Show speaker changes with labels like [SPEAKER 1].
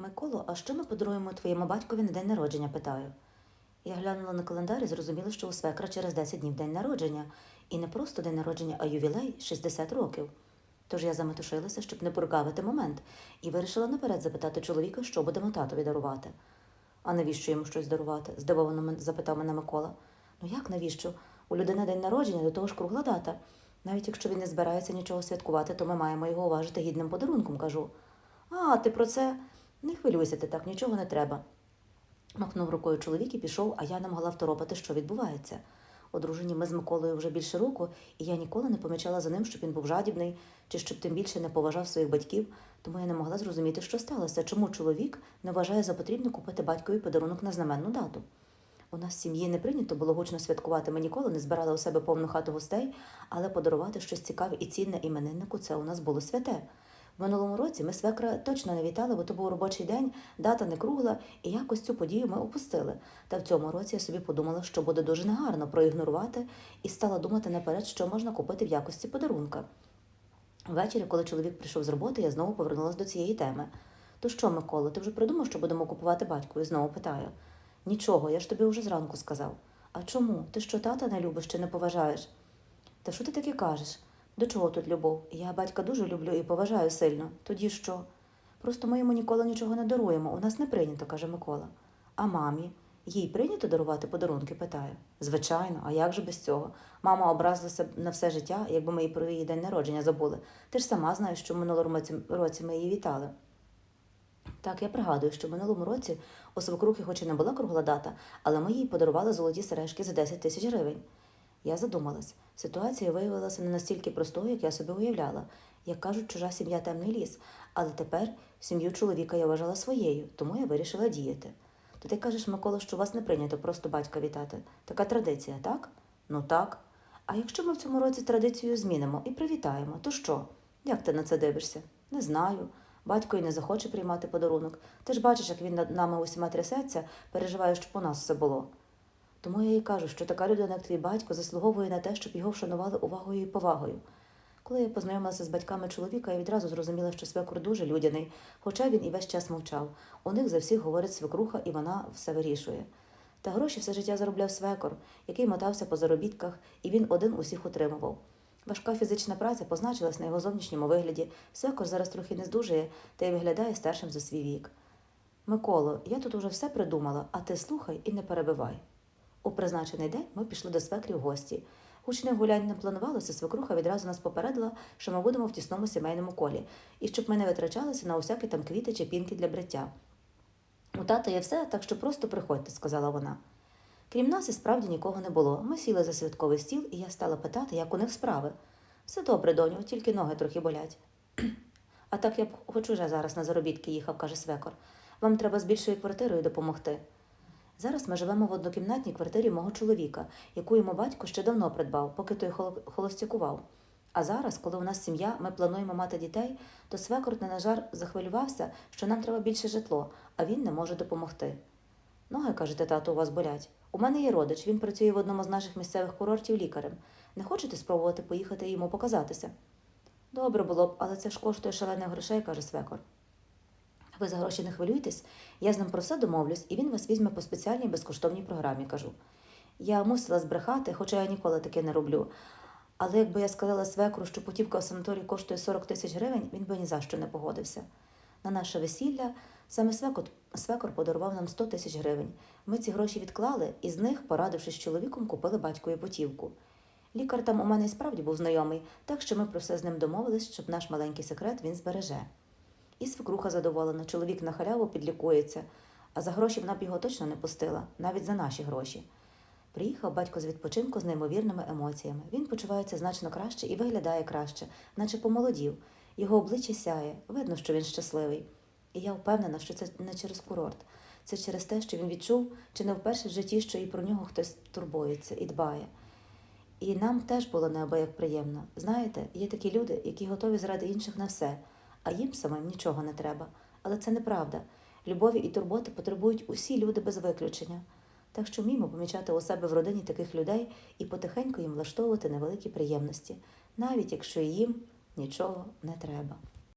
[SPEAKER 1] Миколо, а що ми подаруємо твоєму батькові на день народження? питаю. Я глянула на календар і зрозуміла, що у свекра через 10 днів день народження. І не просто день народження, а ювілей 60 років. Тож я заметушилася, щоб не прогавити момент, і вирішила наперед запитати чоловіка, що будемо татові дарувати. А навіщо йому щось дарувати? здивовано запитав мене Микола. Ну як навіщо? У людини день народження до того ж кругла дата. Навіть якщо він не збирається нічого святкувати, то ми маємо його уважити гідним подарунком, кажу. А, ти про це? Не хвилюйся ти так, нічого не треба. Махнув рукою чоловік і пішов, а я не могла второпати, що відбувається. Одружені ми з Миколою вже більше року, і я ніколи не помічала за ним, щоб він був жадібний, чи щоб тим більше не поважав своїх батьків, тому я не могла зрозуміти, що сталося, чому чоловік не вважає за потрібне купити батькові подарунок на знаменну дату. У нас в сім'ї не прийнято було гучно святкувати. Ми ніколи не збирали у себе повну хату гостей, але подарувати щось цікаве і цінне імениннику це у нас було святе. Минулому році ми свекра точно не вітали, бо то був робочий день, дата не кругла, і якось цю подію ми опустили. Та в цьому році я собі подумала, що буде дуже негарно проігнорувати, і стала думати наперед, що можна купити в якості подарунка. Ввечері, коли чоловік прийшов з роботи, я знову повернулася до цієї теми. То що, Микола, ти вже придумав, що будемо купувати батькові? знову питаю. Нічого, я ж тобі вже зранку сказав. А чому? Ти що тата не любиш чи не поважаєш? Та що ти таке кажеш? До чого тут любов? Я батька дуже люблю і поважаю сильно. Тоді що? Просто ми йому ніколи нічого не даруємо. У нас не прийнято, каже Микола. А мамі? Їй прийнято дарувати подарунки? питаю. Звичайно, а як же без цього? Мама образилася на все життя, якби ми і про її день народження забули. Ти ж сама знаєш, що в минулому році, ми її вітали. Так, я пригадую, що в минулому році у свекрухи хоч і не була кругла дата, але ми їй подарували золоті сережки за 10 тисяч гривень. Я задумалась. Ситуація виявилася не настільки простою, як я собі уявляла. Як кажуть, чужа сім'я темний ліс. Але тепер сім'ю чоловіка я вважала своєю, тому я вирішила діяти. То ти кажеш, Микола, що вас не прийнято просто батька вітати. Така традиція, так? Ну так. А якщо ми в цьому році традицію змінимо і привітаємо, то що? Як ти на це дивишся? Не знаю. Батько й не захоче приймати подарунок. Ти ж бачиш, як він над нами усіма трясеться, переживає, щоб у нас все було. Тому я їй кажу, що така людина, як твій батько, заслуговує на те, щоб його вшанували увагою і повагою. Коли я познайомилася з батьками чоловіка, я відразу зрозуміла, що свекор дуже людяний, хоча він і весь час мовчав. У них за всіх говорить свекруха, і вона все вирішує. Та гроші все життя заробляв свекор, який мотався по заробітках, і він один усіх утримував. Важка фізична праця позначилась на його зовнішньому вигляді. Свекор зараз трохи не здужує та й виглядає старшим за свій вік. Миколо, я тут уже все придумала, а ти слухай і не перебивай. У призначений день ми пішли до свекрі в гості. Гучних гулянь не планувалося, свекруха відразу нас попередила, що ми будемо в тісному сімейному колі, і щоб ми не витрачалися на усякі там квіти чи пінки для бриття. У тата є все, так що просто приходьте, сказала вона. Крім нас, і справді нікого не було. Ми сіли за святковий стіл, і я стала питати, як у них справи. Все добре, доню, тільки ноги трохи болять. А так я б хоч уже зараз на заробітки їхав, каже свекор. Вам треба з більшою квартирою допомогти. Зараз ми живемо в однокімнатній квартирі мого чоловіка, яку йому батько ще давно придбав, поки той холо- холостякував. А зараз, коли у нас сім'я, ми плануємо мати дітей, то свекор не на жар захвилювався, що нам треба більше житло, а він не може допомогти. Ноги, кажете, тату, у вас болять. У мене є родич, він працює в одному з наших місцевих курортів лікарем. Не хочете спробувати поїхати і йому показатися? Добре було б, але це ж коштує шалених грошей, каже свекор. Ви за гроші не хвилюйтесь, я з ним про все домовлюсь, і він вас візьме по спеціальній безкоштовній програмі, кажу. Я мусила збрехати, хоча я ніколи таке не роблю. Але якби я сказала свекру, що путівка в санаторій коштує 40 тисяч гривень, він би ні за що не погодився. На наше весілля саме свекор, свекор подарував нам 100 тисяч гривень. Ми ці гроші відклали і з них, порадившись з чоловіком, купили батькові путівку. Лікар там у мене і справді був знайомий, так що ми про все з ним домовились, щоб наш маленький секрет він збереже. І свекруха задоволена, чоловік на халяву підлікується, а за гроші вона б його точно не пустила, навіть за наші гроші. Приїхав батько з відпочинку з неймовірними емоціями. Він почувається значно краще і виглядає краще, наче помолодів. Його обличчя сяє, видно, що він щасливий. І я впевнена, що це не через курорт. Це через те, що він відчув, чи не вперше в житті, що і про нього хтось турбується і дбає. І нам теж було неабияк приємно. Знаєте, є такі люди, які готові заради інших на все, а їм самим нічого не треба. Але це неправда. Любові і турботи потребують усі люди без виключення. Так що вміємо помічати у себе в родині таких людей і потихеньку їм влаштовувати невеликі приємності, навіть якщо їм нічого не треба.